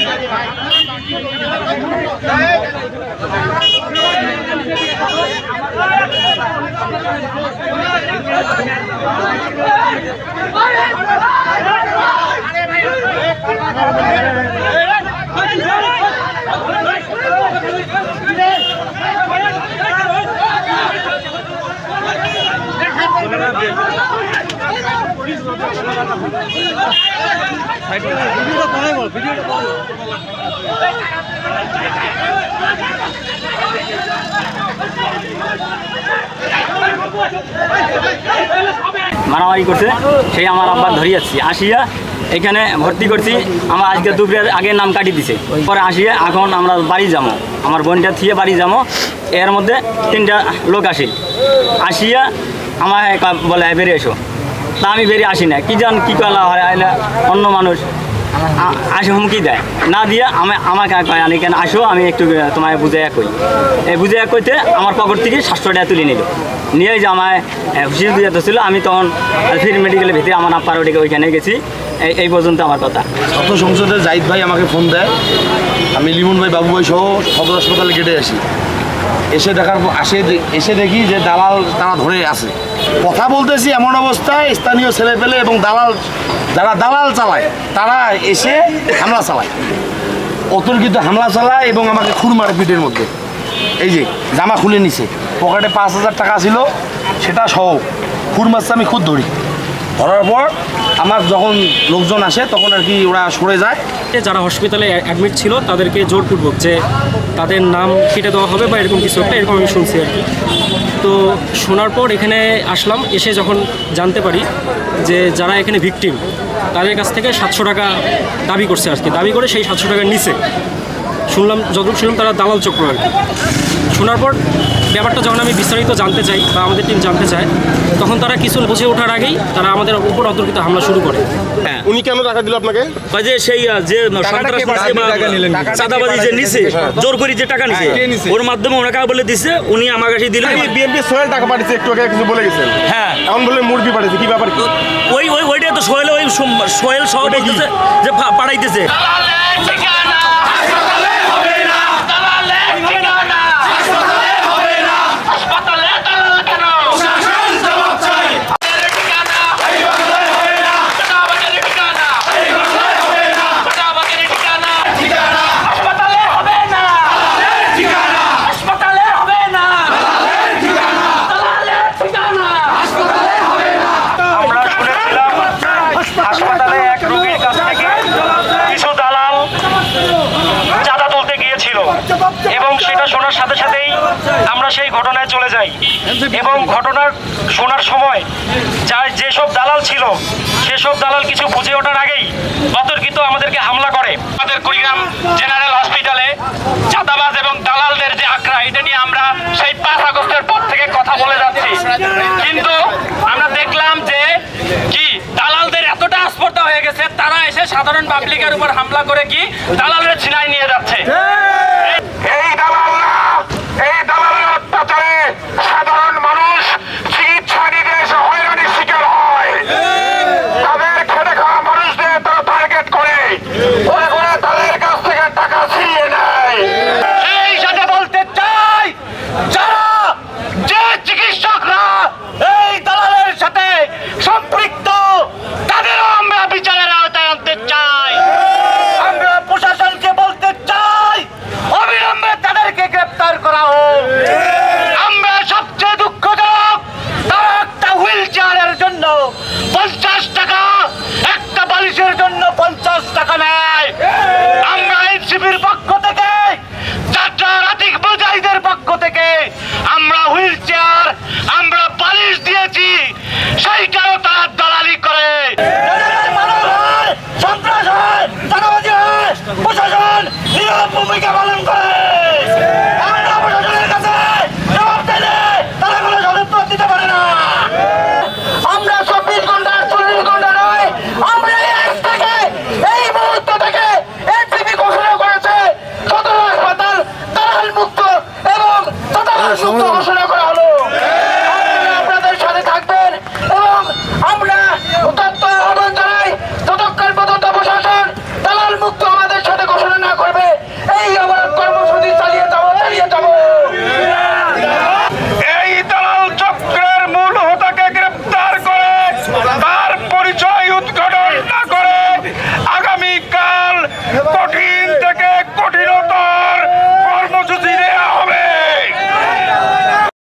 ভাই মারামারি করছে, সেই আমার আব্বা ধরিয়েছি আসিয়া এখানে ভর্তি করছি। আমার আজকে দুপুরের আগে নাম কাটি দিছে। পরে আসিয়া এখন আমরা বাড়ি যাব। আমার বোনটা থিয়ে বাড়ি যাব। এর মধ্যে তিনটা লোক আসিল আসিয়া আমার বলে "এই বেরিয়ে এসো। তা আমি বেরিয়ে আসি না। কি জান, কী কলা হয়, আইলা অন্য মানুষ আসে হুমকি দেয়। না দিয়ে আমি আমাকে কয় আমি কেন আসো, আমি একটু তোমায় বুঝে কই। এই বুঝে কইতে আমার পকেট থেকে সাতশো টাকা তুলে নিল। নিয়ে যে আমায় হুশিয়ার দিয়ে ছিল আমি তখন ফির মেডিকেলের ভিতরে আমার আপ্পার ওদিকে ওইখানে গেছি। এই এই পর্যন্ত আমার কথা। ছাত্র সংসদে জাহিদ ভাই আমাকে ফোন দেয়। আমি লিমন ভাই বাবু ভাই সহ সদর হাসপাতালে কেটে আসি। এসে দেখার আসে এসে দেখি যে দালাল তারা ধরে আছে। কথা বলতেছি এমন অবস্থায় স্থানীয় ছেলে পেলে এবং দালাল যারা দালাল চালায়, তারা এসে হামলা চালায়। অতর্কিত হামলা চালায় এবং আমাকে খুর মারে পিঠের মধ্যে। এই যে, জামা খুলে নিছে। পকেটে পাঁচ হাজার টাকা ছিল, সেটা সহ। খুর মারছে, আমি খুদ ধরি। ধরার পর আমার যখন লোকজন আসে, তখন আর কি ওরা সরে যায়। যারা হসপিটালে অ্যাডমিট ছিল, তাদেরকে জোরপূর্বক যে তাদের নাম কেটে দেওয়া হবে বা এরকম কিছু একটা, এরকম আমি শুনছি আর কি। তো শোনার পর এখানে আসলাম, এসে যখন জানতে পারি যে যারা এখানে ভিকটিম তাদের কাছ থেকে সাতশো টাকা দাবি করছে আর কি। দাবি করে সেই সাতশো টাকার নিচে। শুনলাম যতটুকু শুনলাম তারা দালাল চক্র আর কি। শোনার পর ব্যাপারটা যখন আমি বিস্তারিত জানতে চাই বা আমাদের টিম জানতে চায় তখন তারা কিছু বুঝে ওঠার আগেই তারা আমাদের উপর অতর্কিত হামলা শুরু করে। উনি কেন টাকা দিল আপনাকে? যে সেই যে চাঁদাবাজি যে নিছে জোর করে যে টাকা নিছে ওর মাধ্যমে ওনাকে বলে দিছে উনি আমার কাছে দিলে বিএনপি সোহেল টাকা পাঠিয়েছে একটু আগে কিছু বলে গেছেন হ্যাঁ। এখন বলে মুরগি পাঠিয়েছে কি ব্যাপার কি? ওই ওই ওইটাই তো সোহেল ওই সোহেল সহ বলতেছে যে পাঠাইতেছে আমরা শুনেছিলাম হাসপাতালে এক রোগীর কাছ থেকে কিছু দালাল চাঁদা তুলতে গিয়েছিল এবং সেটা শোনার সাথে সাথেই আমরা সেই ঘটনায় চলে যাই। এবং ঘটনার শোনার সময় যা যেসব দালাল ছিল, সেসব দালাল কিছু বুঝে ওঠার আগেই অতর্কিত আমাদেরকে হামলা করে। আমাদের কুড়িগ্রাম জেনারেল হসপিটালে চাঁদাবাজ এবং দালালদের যে আক্রা এটা নিয়ে আমরা সেই পাঁচ আগস্টের পর থেকে কথা বলে যাচ্ছি। কিন্তু আমরা দেখলাম যে কি, দালালদের এতটা আস্পর্ধা হয়ে গেছে, তারা এসে সাধারণ পাবলিকের উপর হামলা করে কি, দালালের ছিনাই নিয়ে যাচ্ছে এই দালাল না এই দালালের অত্যাচারে সাধারণ মানুষ চিকিৎসা নিতে এসে হয়রানির শিকার হয় তাদের খেটে খাওয়া মানুষদের তারা টার্গেট করে করে করে তাদের কাছ থেকে টাকা ছিনিয়ে নেয় এই সাথে বলতে চাই যারা যে চিকিৎসকরা এই দালালের সাথে সম্পৃক্ত তাদেরও আমরা বিচারের আওতায় আনতে চাই আমরা প্রশাসনকে বলতে চাই অবিলম্বে তাদেরকে গ্রেপ্তার করা হোক আমরা সবচেয়ে দুঃখজনক তারা একটা হুইল চেয়ারের জন্য পঞ্চাশ টাকা একটা বালিশের জন্য পঞ্চাশ টাকা নেয় আমরা এনসিপির পক্ষ থেকে যাত্রার আতিক মুজাহিদের পক্ষ থেকে আমরা হুইল চেয়ার আমরা বালিশ দিয়েছি সেইটাও তারা দালালি করে সন্ত্রাস হয় চাঁদাবাজি হয় প্রশাসন নীরব ভূমিকা পালন করে